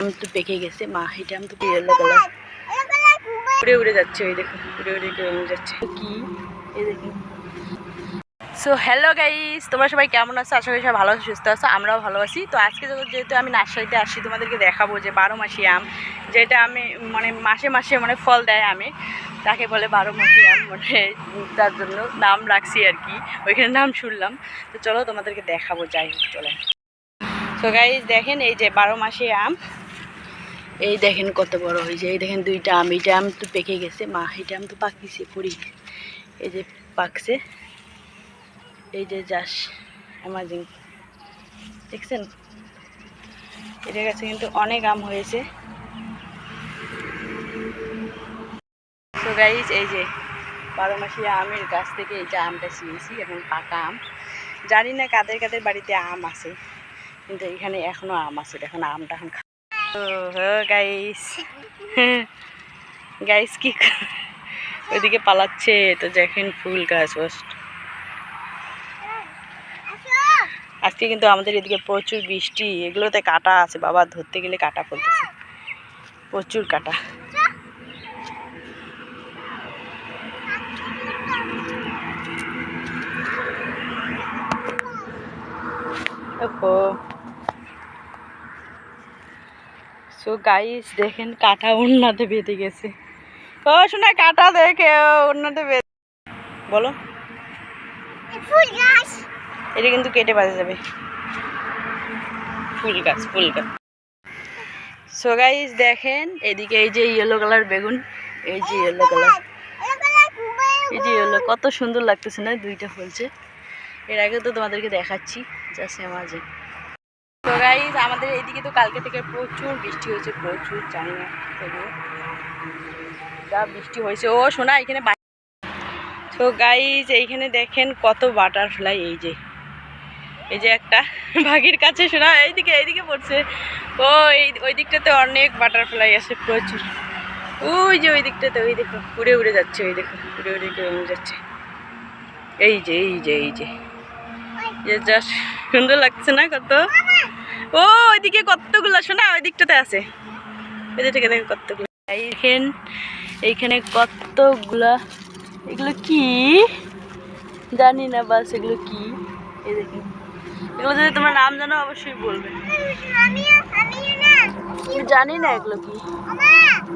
তো পেকে গেছে, মা এটা আম তো ইয়েলো কালার উড়ে উড়ে যাচ্ছে, ওই দেখো, উড়ে উড়ে যাচ্ছে। কি? এই দেখুন সো হ্যালো গাইস তোমরা সবাই কেমন আছো? আশা করি সবাই ভালো আছো, সুস্থ আছো, আমরাও ভালো আছি। তো আজকে যেহেতু আমি নার্সারিতে আসছি তোমাদেরকে দেখাবো যে বারো মাসি আম, যেটা আমি মানে মাসে মাসে মানে ফল দেয় আমি, তাকে বলে বারো মাসি আম মানে তার জন্য নাম রাখছি আর কি। ওইখানে নাম শুনলাম। তো চলো তোমাদেরকে দেখাবো, যাই হোক, চলে। তো গাইস দেখেন এই যে বারো মাসে আম এই দেখেন কত বড় হয়েছে, এই দেখেন দুইটা আম, এইটা আম তো পেকে গেছে, মা এটা আম তো পাকিছে, পড়ি এই যে পাকছে, এই যে যাস অ্যামাজিং দেখছেন? এটা কাছে কিন্তু অনেক আম হয়েছে। তো এই যে বারো মাসি আমের গাছ থেকে এই যে আমটা ছিঁড়েছি, এবং পাকা আম। জানি না কাদের কাদের বাড়িতে আম আছে, কিন্তু এখানে এখনও আম আছে এখন আমটা এখন গাইস গাইস কি ওইদিকে পালাচ্ছে, তো দেখেন ফুল গাছ ফার্স্ট আজকে কিন্তু আমাদের এদিকে প্রচুর বৃষ্টি। এগুলোতে কাটা আছে, বাবা ধরতে গেলে কাটা পড়তেছে। প্রচুর কাটা। ওহো সো গাইস দেখেন কাটা উন্নাতে বেঁধে গেছে। ও শোনা কাটা দেখে উন্নাতে বেঁধে বলো। ফুল গাছ। এটা কিন্তু কেটে বাজে যাবে। ফুল গাছ ফুল গাছ। সো গাইস দেখেন এদিকে এই যে ইয়েলো কালার বেগুন এই যে ইয়েলো কালার এই যে ইয়েলো কত সুন্দর লাগতেছে না দুইটা ফলছে। এর আগে তো তোমাদেরকে দেখাচ্ছি জাস্ট মাঝে তো গাইস আমাদের এইদিকে তো কালকে থেকে প্রচুর বৃষ্টি হয়েছে, প্রচুর, জানি না যা বৃষ্টি হয়েছে। ও শোনা এখানে তো গাইস এইখানে দেখেন কত বাটারফ্লাই এই যে। এই যে একটা বাঘের কাছে শোনা এইদিকে এইদিকে পড়ছে। ও, এই, ওই দিকটাতে অনেক বাটারফ্লাই আছে, প্রচুর। ওই যে ওই দিকটাতে, ওই দেখো, উড়ে উড়ে যাচ্ছে, ওই দেখো, উড়ে উড়ে উড়ে যাচ্ছে। এই যে এই যে এই যে। যা, সুন্দর লাগছে না কত? ও, ওইদিকে কতগুলো, শোনা, ওই দিকটাতে আছে। ওই দিক থেকে দেখো কতগুলো। এইখান, এইখানে কতগুলা, এগুলো কি? জানি না বাস, এগুলো কি? এই দেখুন এগুলো যদি তোমার নাম জানো, অবশ্যই বলবে। জানি না এগুলো কি।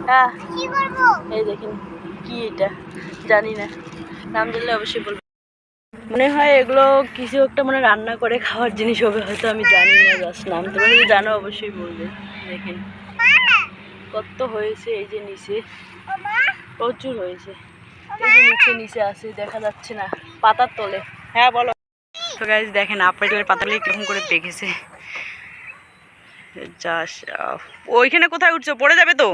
হ্যাঁ এই দেখুন, কি এটা? জানি না। নাম জানলে অবশ্যই বলবে। মনে হয় এগুলো কিছু একটা মানে রান্না করে খাওয়ার জিনিস হবে হয়তো আমি জানি না জাস্ট নাম। তোমরা যদি জানো অবশ্যই বলবে দেখেন কত হয়েছে এই যে নিচে? প্রচুর হয়েছে। এই যে নিচে নিচে আছে দেখা যাচ্ছে না পাতার তলে। হ্যাঁ বলো। তো গাইজ দেখেন আপেলের পাতাগুলি কীরকম করে পেকেছে। যাস ওইখানে কোথায় উঠছো? পড়ে যাবে তো?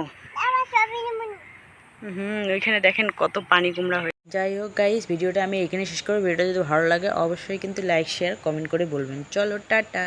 হুম ওইখানে দেখেন কত পানি কুমড়া যাই হোক গাইজ ভিডিওটা আমি এখানে শেষ করব। ভিডিওটা যদি ভালো লাগে, অবশ্যই কিন্তু লাইক শেয়ার কমেন্ট করে বলবেন। চলো, টাটা।